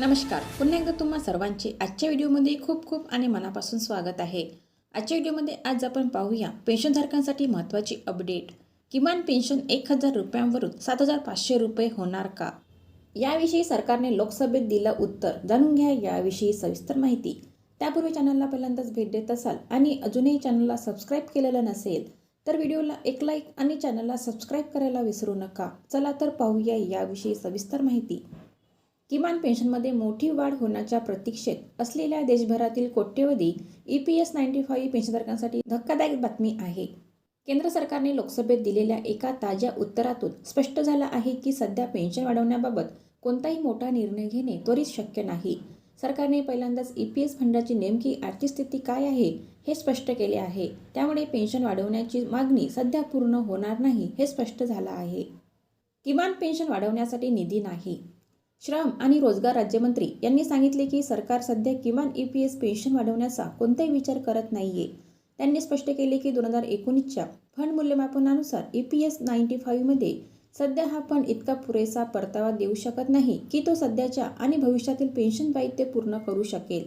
नमस्कार. पुन्हा एकदा तुम्हा सर्वांचे आजच्या व्हिडिओमध्ये खूप खूप आणि मनापासून स्वागत आहे. आजच्या व्हिडिओमध्ये आज आपण पाहूया पेन्शनधारकांसाठी महत्त्वाची अपडेट. किमान पेन्शन एक हजार रुपयांवरून सात हजार पाचशे रुपये होणार का? याविषयी सरकारने लोकसभेत दिलं उत्तर. जाणून घ्या याविषयी सविस्तर माहिती. त्यापूर्वी चॅनलला पहिल्यांदाच भेट देत असाल आणि अजूनही चॅनलला सबस्क्राईब केलेलं नसेल तर व्हिडिओला एक लाईक आणि चॅनलला सबस्क्राईब करायला विसरू नका. चला तर पाहूया याविषयी सविस्तर माहिती. किमान पेन्शनमध्ये मोठी वाढ होण्याच्या प्रतीक्षेत असलेल्या देशभरातील कोट्यवधी E P S ninety five पेन्शनधारकांसाठी धक्कादायक बातमी आहे. केंद्र सरकारने लोकसभेत दिलेल्या एका ताज्या उत्तरातून स्पष्ट झालं आहे की सध्या पेन्शन वाढवण्याबाबत कोणताही मोठा निर्णय घेणे त्वरित शक्य नाही. सरकारने पहिल्यांदाच ई पी एस फंडाची नेमकी आर्थिक स्थिती काय आहे हे स्पष्ट केले आहे. त्यामुळे पेन्शन वाढवण्याची मागणी सध्या पूर्ण होणार नाही हे स्पष्ट झालं आहे. किमान पेन्शन वाढवण्यासाठी निधी नाही. श्रम आणि रोजगार राज्यमंत्री यांनी सांगितले की सरकार सध्या किमान ई पी एस पेन्शन वाढवण्याचा कोणताही विचार करत नाहीये. त्यांनी स्पष्ट केले की दोन हजार एकोणीसच्या फंड मूल्यमापनानुसार ई पी एस नाईन्टी फाईव्हमध्ये सध्या हा फंड इतका पुरेसा परतावा देऊ शकत नाही की तो सध्याच्या आणि भविष्यातील पेन्शन दायित्व पूर्ण करू शकेल.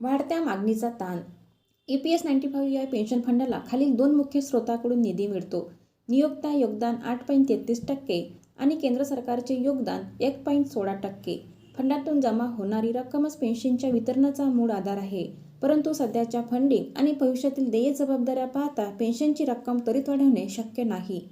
वाढत्या मागणीचा ताण. E P S ninety five या पेन्शन फंडाला खालील दोन मुख्य स्रोताकडून निधी मिळतो. नियोक्ता योगदान आठ पॉईंट तेहतीस टक्के आणि केंद्र सरकारचे योगदान एक पॉईंट सोळा टक्के. फंडातून जमा होणारी रक्कमच पेन्शनच्या वितरणाचा मूळ आधार आहे. परंतु सध्याच्या फंडिंग आणि भविष्यातील देय जबाबदाऱ्या पाहता पेन्शनची रक्कम त्वरित वाढवणे शक्य नाही.